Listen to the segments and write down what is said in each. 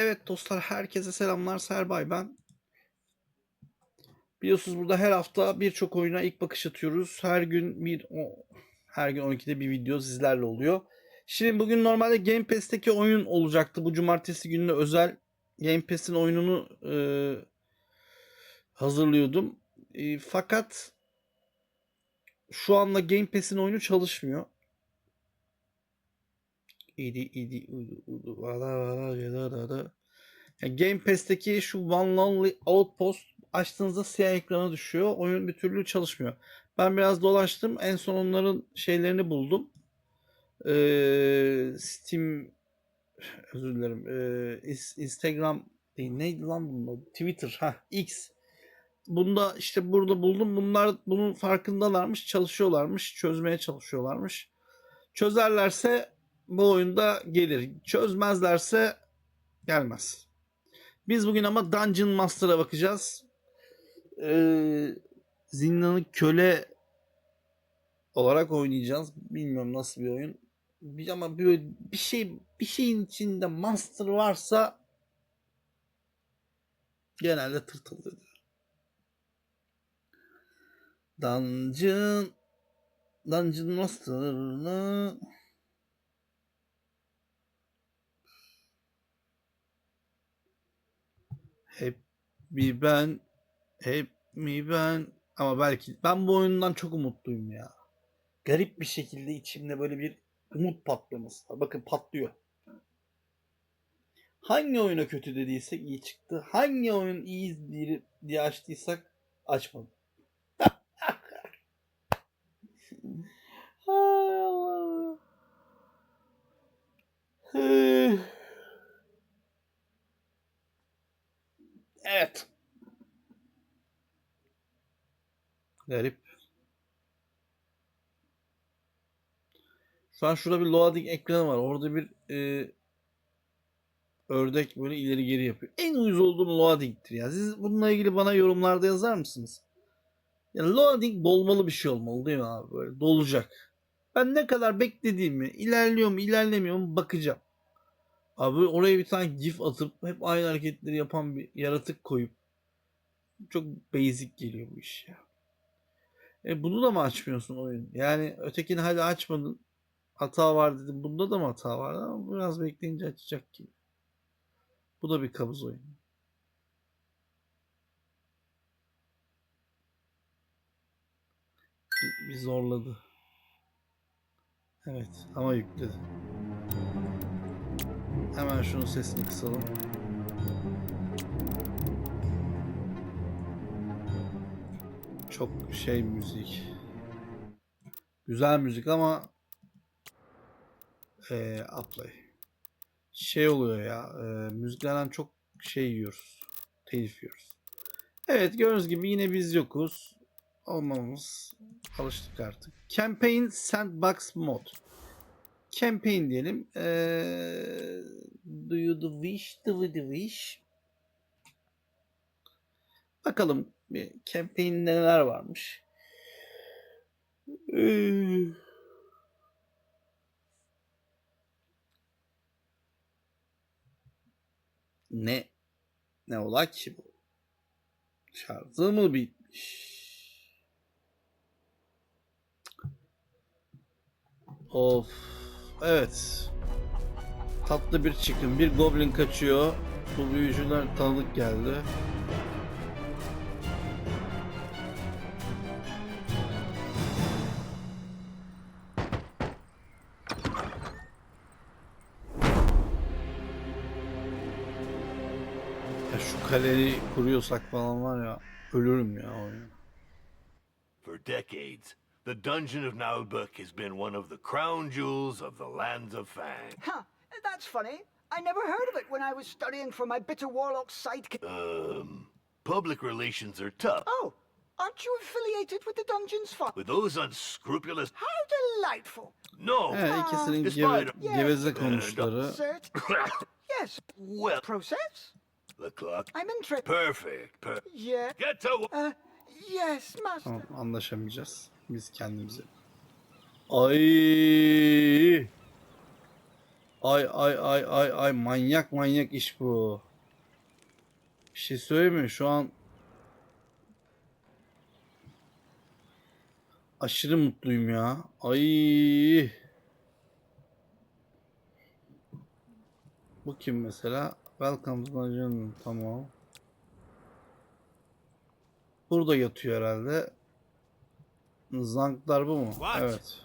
Evet dostlar herkese selamlar Serbay ben. Biliyorsunuz burada her hafta birçok oyuna ilk bakış atıyoruz. Her gün bir her gün 12'de bir video sizlerle oluyor. Şimdi bugün normalde Game Pass'teki oyun olacaktı. Bu cumartesi gününe özel Game Pass'in oyununu e, hazırlıyordum. E, fakat şu anda Game Pass'in oyunu çalışmıyor. İdi idi udu udu vada vada yada da da. Yani Game Pass'teki şu One Lonely Outpost açtığınızda siyah ekrana düşüyor. Oyun bir türlü çalışmıyor. Ben biraz dolaştım. En son onların şeylerini buldum. Ee, Steam özür dilerim. Ee, Instagram değil. Neydi lan bunun? Twitter. Ha X. Bunda işte burada buldum. Bunlar bunun farkındalarmış. Çalışıyorlarmış. Çözmeye çalışıyorlarmış. Çözerlerse bu oyunda gelir. Çözmezlerse gelmez. Biz bugün ama Dungeon Master'a bakacağız. Ee, zindanı köle olarak oynayacağız. Bilmiyorum nasıl bir oyun. Bir, ama bir, bir şey bir şeyin içinde master varsa genelde tırtıldır. Dungeon Dungeon Master'ını Hep mi ben, hep mi ben. Ama belki ben bu oyundan çok umutluyum ya. Garip bir şekilde içimde böyle bir umut patlaması var. Bakın patlıyor. Hangi oyuna kötü dediysek iyi çıktı. Hangi oyun iyi diye, açtıysak açmadım. Hay Allah. Hey. Evet. Garip. Şu an şurada bir loading ekranı var. Orada bir e, ördek böyle ileri geri yapıyor. En uyuz olduğum loading'tir ya. Siz bununla ilgili bana yorumlarda yazar mısınız? Ya loading dolmalı bir şey olmalı değil mi abi? Böyle dolacak. Ben ne kadar beklediğimi, ilerliyor mu, ilerlemiyor mu bakacağım. Abi oraya bir tane gif atıp hep aynı hareketleri yapan bir yaratık koyup çok basic geliyor bu iş ya. E bunu da mı açmıyorsun oyun? Yani ötekini hadi açmadın. Hata var dedim. Bunda da mı hata var? Ama biraz bekleyince açacak gibi. Bu da bir kabız oyun. Bir, bir zorladı. Evet ama yükledi. Hemen şunun sesini kısalım. Çok şey müzik. Güzel müzik ama eee Aplay. Şey oluyor ya, eee, müziklerden çok şey yiyoruz. Telif yiyoruz. Evet gördüğünüz gibi yine biz yokuz. Olmamız alıştık artık. Campaign Sandbox Mod. Campaign diyelim. Eee do you the wish? Do you the wish? Bakalım bir campaign neler varmış. Eee, Ne? Ne ola ki bu? Şarjı mı bitmiş? Of. Evet. Tatlı bir çıkın. Bir goblin kaçıyor. Bu büyücüler tanıdık geldi. Ya şu kaleyi kuruyorsak falan var ya ölürüm ya oyun. For decades, the Dungeon of Naubuk has been one of the crown jewels of the lands of Fang. Huh, that's funny. I never heard of it when I was studying for my bitter warlock sidekick. Um, public relations are tough. Oh, aren't you affiliated with the Dungeons Fund? With those unscrupulous... How delightful. No! Evet ikisinin Despite- geve, geveze konuşları. Yes. Well, Process? The clock. I'm interested. Perfect. Per- Yeah. Get to... Uh, yes, master. Tamam anlaşamayacağız. Biz kendimize. Ay. Ay ay ay ay ay manyak manyak iş bu. Bir şey söyleyeyim mi? Şu an aşırı mutluyum ya. Ay. Bu kim mesela? Welcome to jungle. Tamam. Burada yatıyor herhalde. Zanklar bu mu? Evet.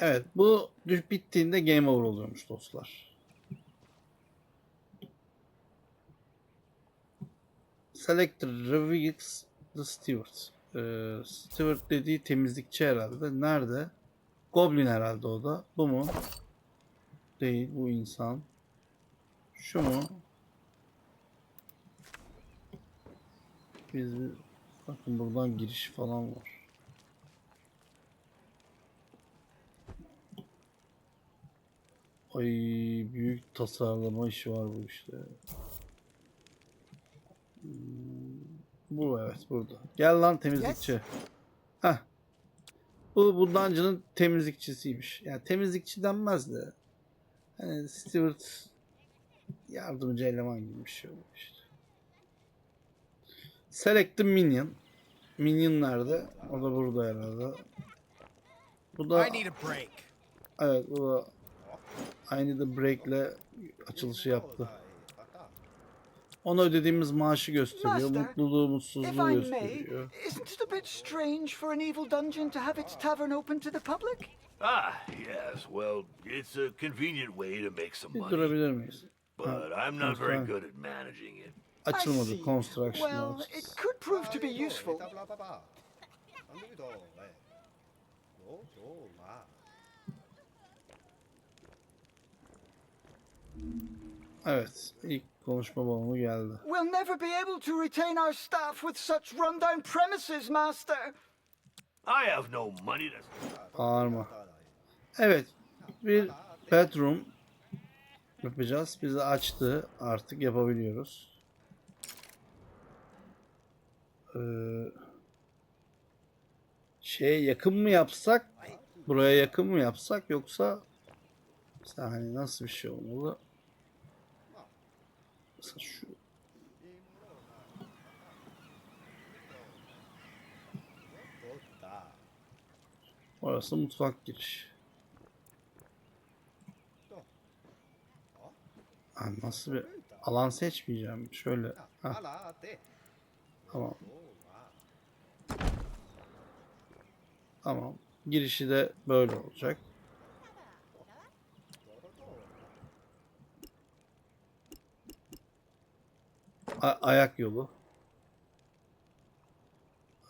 Evet, bu düş bittiğinde game over oluyormuş dostlar. Select reveals the steward. Ee, steward dediği temizlikçi herhalde. Nerede? Goblin herhalde o da. Bu mu? Değil, bu insan. Şu mu? Biz bakın buradan giriş falan var. Ay büyük tasarlama işi var bu işte. Hmm, Bu evet burada. Gel lan temizlikçi. Heh. Bu bu dungeon'ın temizlikçisiymiş. Yani temizlikçi denmez de. Hani steward yardımcı eleman gibi bir şey oluyor işte. Select the minion. Minion nerede? O da burada herhalde. Bu da I need a break. Evet bu da aynı da break'le açılışı yaptı. Ona ödediğimiz maaşı gösteriyor. Mutluluğu, mutsuzluğu gösteriyor. isn't it a bit strange for an evil dungeon to have its tavern open to the public? Ah, yes. Well, it's a convenient way to make some Bir money. durabilir miyiz? But I'm not very good at managing it. I Açılmadı. see. Construction Well, notes. it could prove to be useful. Evet. ilk konuşma balonu geldi. We'll never be able to retain our staff with such rundown premises, Master. I have no money to. Bağırma. Evet. Bir bedroom yapacağız. Bizi açtı. Artık yapabiliyoruz. Ee, şeye yakın mı yapsak? Buraya yakın mı yapsak yoksa mesela hani nasıl bir şey olmalı? Mesela şu Orası mutfak giriş. Ha, nasıl bir alan seçmeyeceğim. Şöyle. Ha, tamam. Tamam. Girişi de böyle olacak. A- ayak yolu.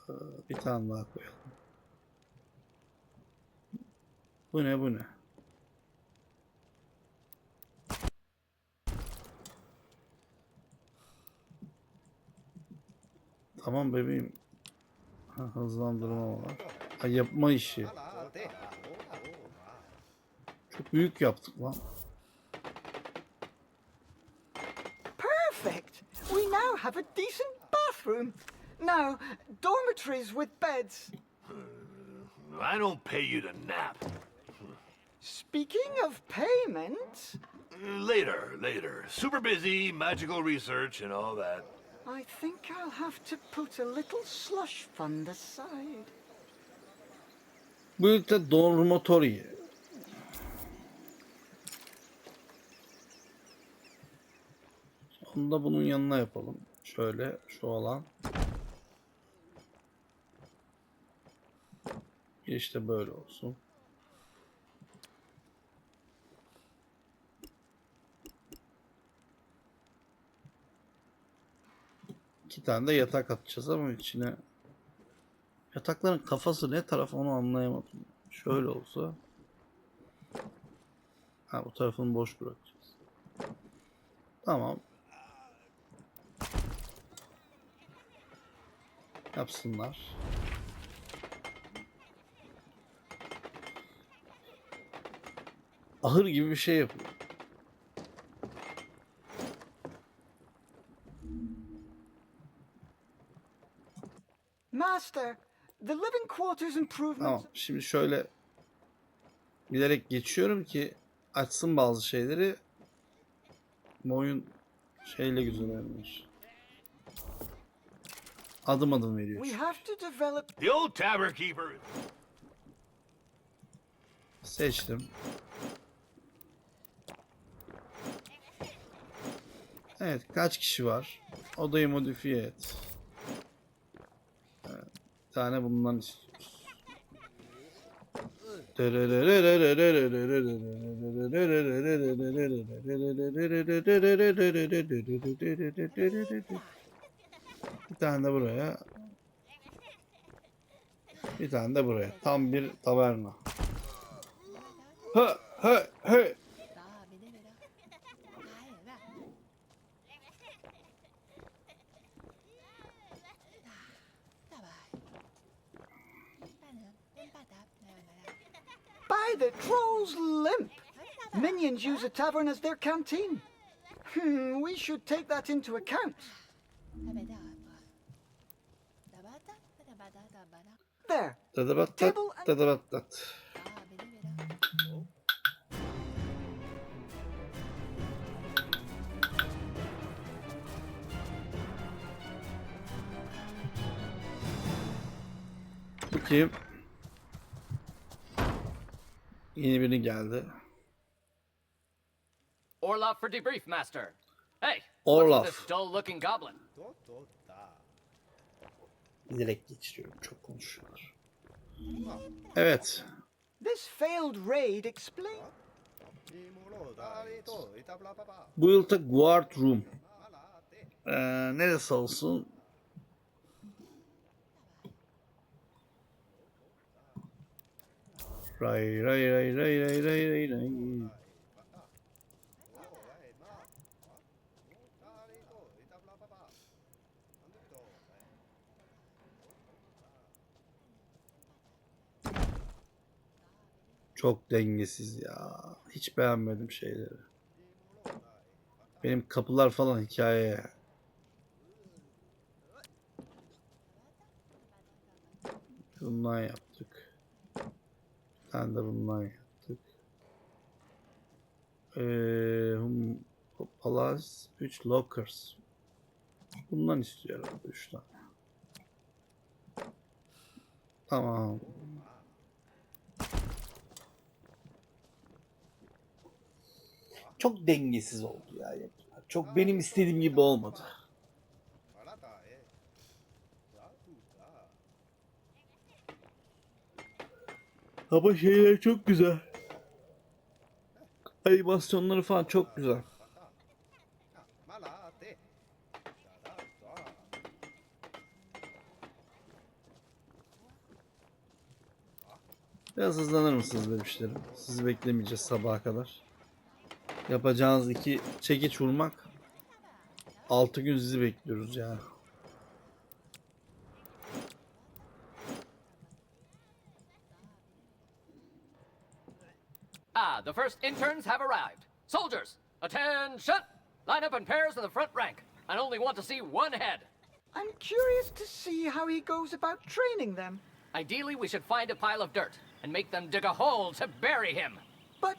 Ee, Bir tane daha koyalım. Bu ne bu ne? Tamam bebeğim. Ha, hızlandırma var. Ha, yapma işi. Çok büyük yaptık lan. Perfect. We now have a decent bathroom. Now, dormitories with beds. I don't pay you to nap. Speaking of payment, Later, later. Super busy, magical research and all that. I think I'll have to put a little slush fund aside. Bu ülke dormitory. Onu da bunun yanına yapalım. Şöyle şu alan. İşte böyle olsun. Tane de yatak atacağız ama içine Yatakların kafası ne taraf onu anlayamadım. Şöyle olsa. Ha bu tarafını boş bırakacağız. Tamam. Yapsınlar. Ahır gibi bir şey yapıyor. Master, the living quarters improvements. Tamam. Şimdi şöyle bilerek geçiyorum ki açsın bazı şeyleri. Bu oyun şeyle güzel oynamış. Adım adım veriyor. We have to develop. The old tavern keeper. Seçtim. Evet, kaç kişi var? Odayı modifiye et. Tane bundan istiyoruz. Bir tane de buraya. Bir tane de buraya. Tam bir taverna. Hı hı hı. The troll's limp! Minions use a tavern as their canteen. Hmm, we should take that into account. ta bài đạp đạp ba Yeni biri geldi. Orloff for debrief, Master. Hey, with this dull-looking goblin? Direkt geçiriyorum. Çok konuşuyorlar. Evet. This failed raid explain. Bu yılda guard room. Ee, neresi olsun? Ray ray ray ray ray ray ray ray. Çok dengesiz ya. Hiç beğenmedim şeyleri. Benim kapılar falan hikaye. Bundan yaptık. Tane de bundan yaptık. Ee, Palace 3 Lockers. Bundan istiyor herhalde 3 tane. Tamam. Çok dengesiz oldu ya. Çok benim istediğim gibi olmadı. Ama şeyler çok güzel. Animasyonları falan çok güzel. Biraz hızlanır mısınız bebişlerim? Sizi beklemeyeceğiz sabaha kadar. Yapacağınız iki çekiç vurmak. 6 gün sizi bekliyoruz yani. First interns have arrived. Soldiers, attention! Line up in pairs in the front rank. I only want to see one head. I'm curious to see how he goes about training them. Ideally, we should find a pile of dirt and make them dig a hole to bury him. But.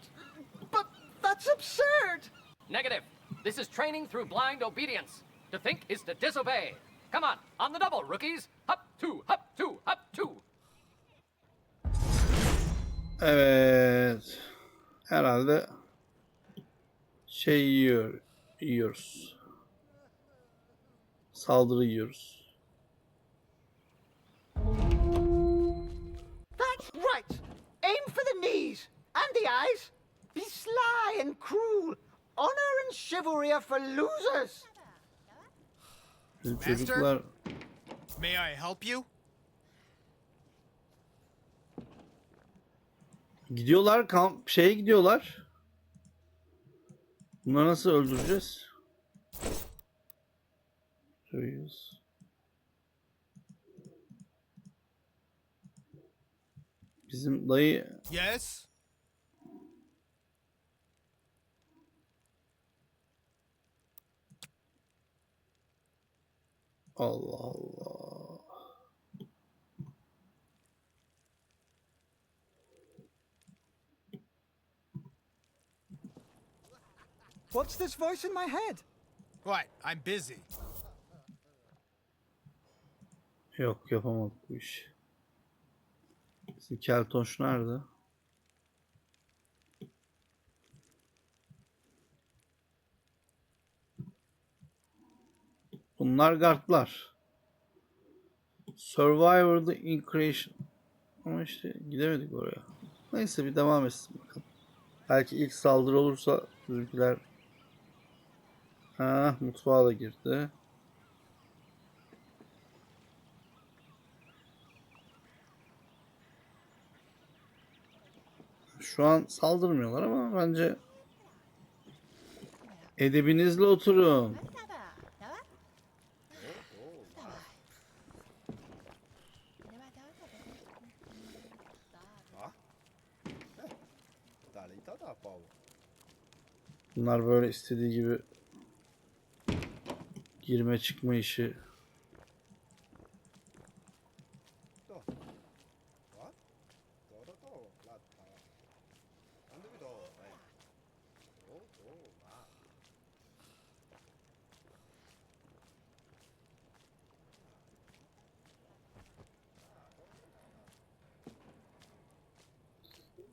but that's absurd! Negative. This is training through blind obedience. To think is to disobey. Come on, on the double, rookies. Hop two, hop two, hop two. Evet. Herhalde şey yiyor, yiyoruz. Saldırı yiyoruz. That's right! Aim for the knees and the eyes. Be sly and cruel. Honor and chivalry are for losers. Bizim çocuklar May I help you? Gidiyorlar kamp şeye gidiyorlar. Bunları nasıl öldüreceğiz? Dövüyoruz. Bizim dayı Yes? Allah. What's this voice in my head? What? I'm busy. Yok yapamadık bu işi. Bizim Keltoş nerede? Bunlar guardlar. Survivor the Increation. Ama işte gidemedik oraya. Neyse bir devam etsin bakalım. Belki ilk saldırı olursa bizimkiler Ha, mutfağa da girdi. Şu an saldırmıyorlar ama bence edebinizle oturun. Bunlar böyle istediği gibi Oh, oh,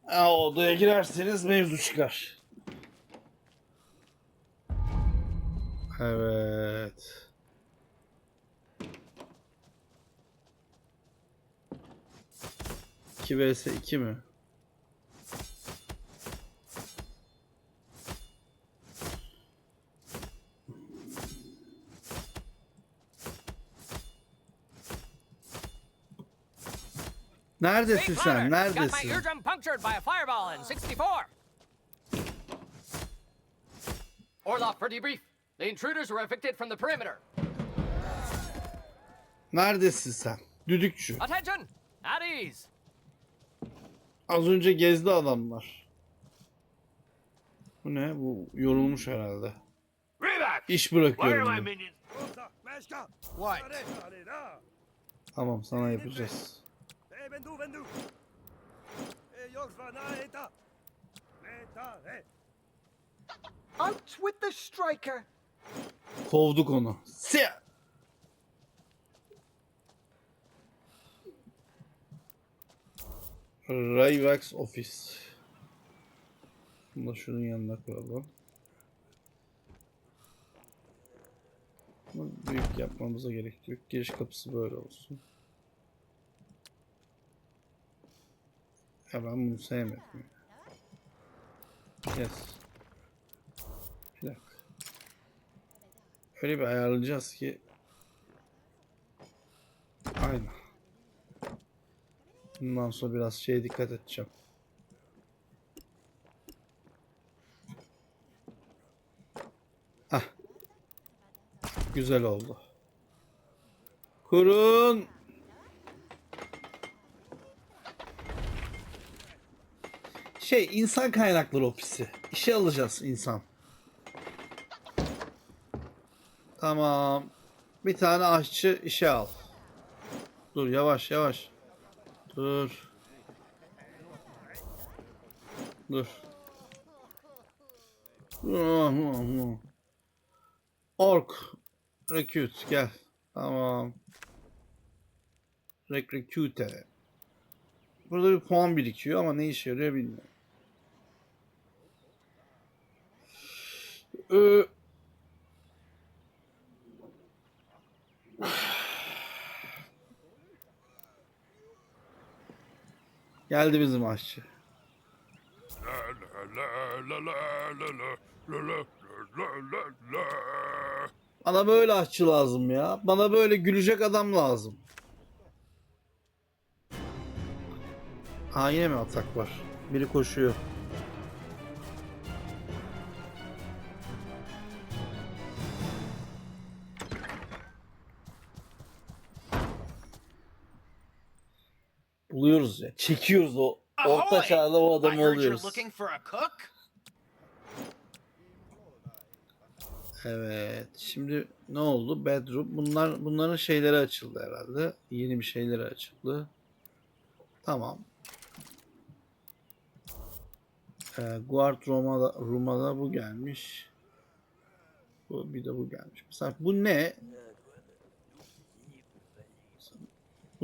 ah. Aa, odaya girerseniz mevzu çıkar. 2 vs 2 mi? Neredesin sen? Neredesin? Orlov for debrief. The intruders were evicted from the perimeter. Neredesin sen? Düdükçü. Attention! At ease. Az önce gezdi adamlar. Bu ne? Bu yorulmuş herhalde. İş bırakıyorum. Tamam sana yapacağız. Out with the striker! Kovduk onu. Siyah. Rayvax Office. Bunu da şunun yanına koyalım. Bunu büyük yapmamıza gerek yok. Giriş kapısı böyle olsun. Ya ben bunu sevmedim. Yes. Bir dakika. Öyle bir ayarlayacağız ki Aynen. Bundan sonra biraz şeye dikkat edeceğim. Hah. Güzel oldu. Kurun. Şey insan kaynakları ofisi. İşe alacağız insan. Tamam. Bir tane aşçı işe al. Dur yavaş yavaş. Dur. Dur. Dur. Ork. Recruit gel. Tamam. Rec recruit'e. Burada bir puan birikiyor ama ne işe yarıyor bilmiyorum. Ee, Geldi bizim aşçı. Bana böyle aşçı lazım ya. Bana böyle gülecek adam lazım. Ha yine mi atak var? Biri koşuyor. Buluyoruz ya. Çekiyoruz o. Orta çağda o adamı oluyoruz. Evet. Şimdi ne oldu? Bedroom. Bunlar bunların şeyleri açıldı herhalde. Yeni bir şeyleri açıldı. Tamam. Ee, guard room'a da, room'a da bu gelmiş. Bu bir de bu gelmiş. Mesela bu ne?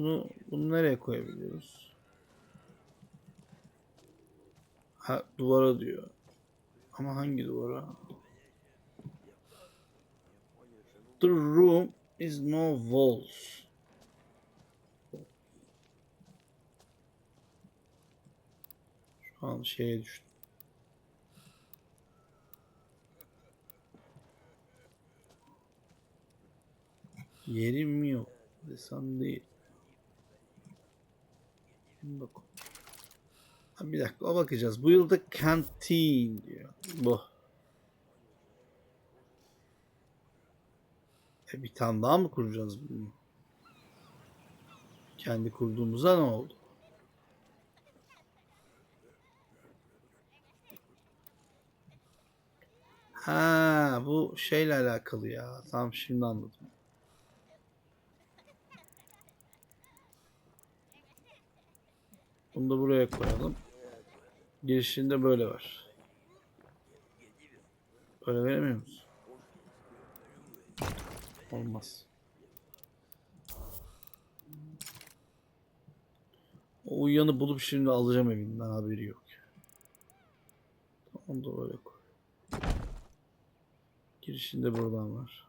Bunu bunu nereye koyabiliyoruz? Ha duvara diyor. Ama hangi duvara? The room is no walls. Şu an şeye düştüm. Yerim yok desem değil. Şimdi bak. Ha, bir dakika o bakacağız. Bu yılda kantin diyor. Bu. E, bir tane daha mı kuracağız bunu? Kendi kurduğumuza ne oldu? Ha bu şeyle alakalı ya. Tamam şimdi anladım. Bunu da buraya koyalım. Girişinde böyle var. Böyle veremiyor musun? Olmaz. O uyanı bulup şimdi alacağım evinden haberi yok. Onu da böyle koy. Girişinde buradan var.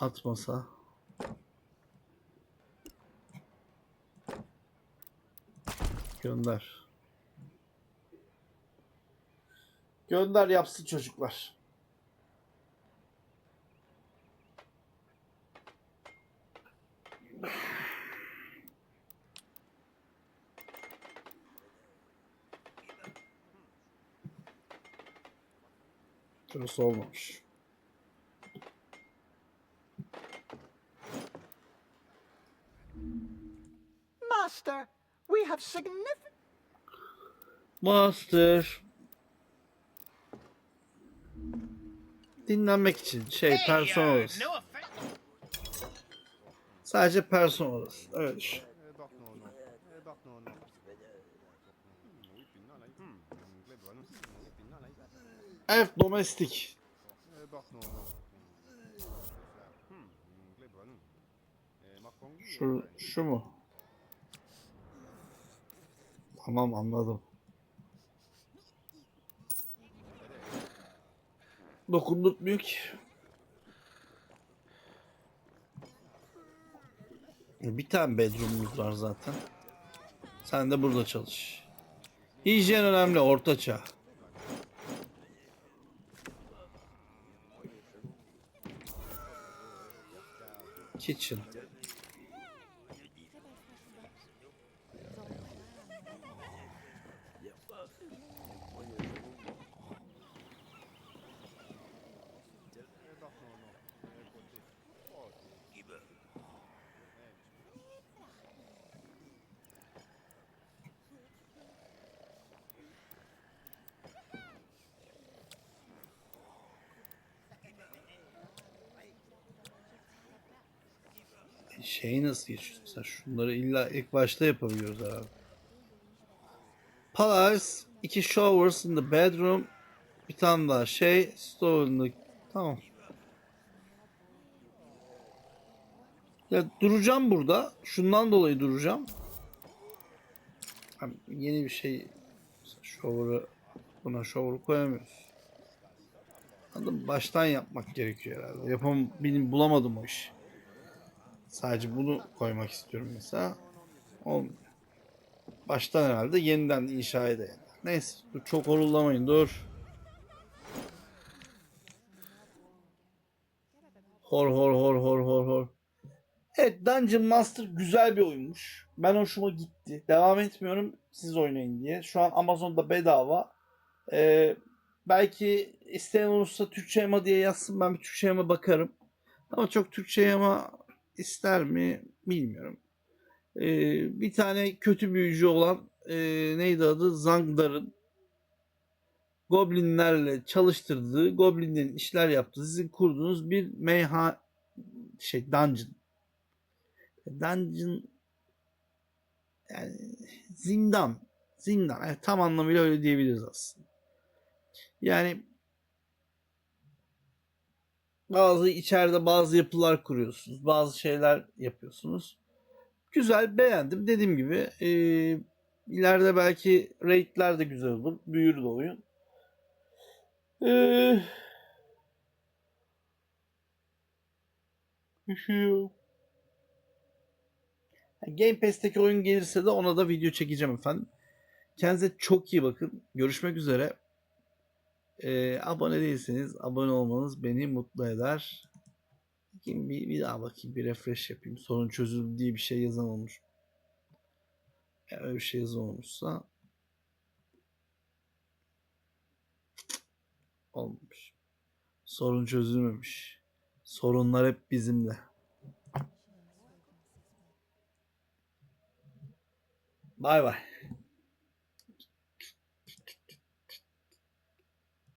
Atmasa. Gönder. Gönder yapsın çocuklar. Şurası olmamış. Master, have significant. Master. Dinlenmek için şey personel odası. No offense. Sadece personel odası. Öyle düşün. Evet domestik. Şu, şu mu? Tamam anladım. Dokundurtmuyor ki. Bir tane bedroom'umuz var zaten. Sen de burada çalış. Hijyen önemli, orta çağ. Kitchen. Şeyi nasıl geçiyoruz? Mesela şunları illa ilk başta yapabiliyoruz herhalde. Palace, iki showers in the bedroom, bir tane daha şey, the... Tamam. Ya duracağım burada. Şundan dolayı duracağım. Hani yeni bir şey shower'ı buna shower'ı koyamıyoruz. Anladın mı? Baştan yapmak gerekiyor herhalde. Yapam benim bulamadım o işi. Sadece bunu koymak istiyorum mesela. Olmuyor. Baştan herhalde yeniden inşa edeyim. Neyse dur çok horulamayın dur. Hor hor hor hor hor hor. Evet Dungeon Master güzel bir oyunmuş. Ben hoşuma gitti. Devam etmiyorum siz oynayın diye. Şu an Amazon'da bedava. Ee, belki isteyen olursa Türkçe yama diye yazsın ben bir Türkçe yama bakarım. Ama çok Türkçe yama ister mi bilmiyorum. Ee, bir tane kötü büyücü olan e, neydi adı Zangdar'ın Goblinlerle çalıştırdığı, Goblinlerin işler yaptığı, sizin kurduğunuz bir meyha şey dungeon. Dungeon yani zindan. Zindan. Evet, tam anlamıyla öyle diyebiliriz aslında. Yani bazı içeride bazı yapılar kuruyorsunuz. Bazı şeyler yapıyorsunuz. Güzel beğendim. Dediğim gibi e, ileride belki raidler de güzel olur. Büyür de oyun. Eee bir şey. Game Pass'teki oyun gelirse de ona da video çekeceğim efendim. Kendinize çok iyi bakın. Görüşmek üzere. Ee, abone değilseniz abone olmanız beni mutlu eder. Bakayım bir, bir daha bakayım bir refresh yapayım. Sorun çözüldü diye bir şey yazan olmuş. Eğer öyle bir şey yazan olmuşsa olmamış. Sorun çözülmemiş. Sorunlar hep bizimle. Bay bay.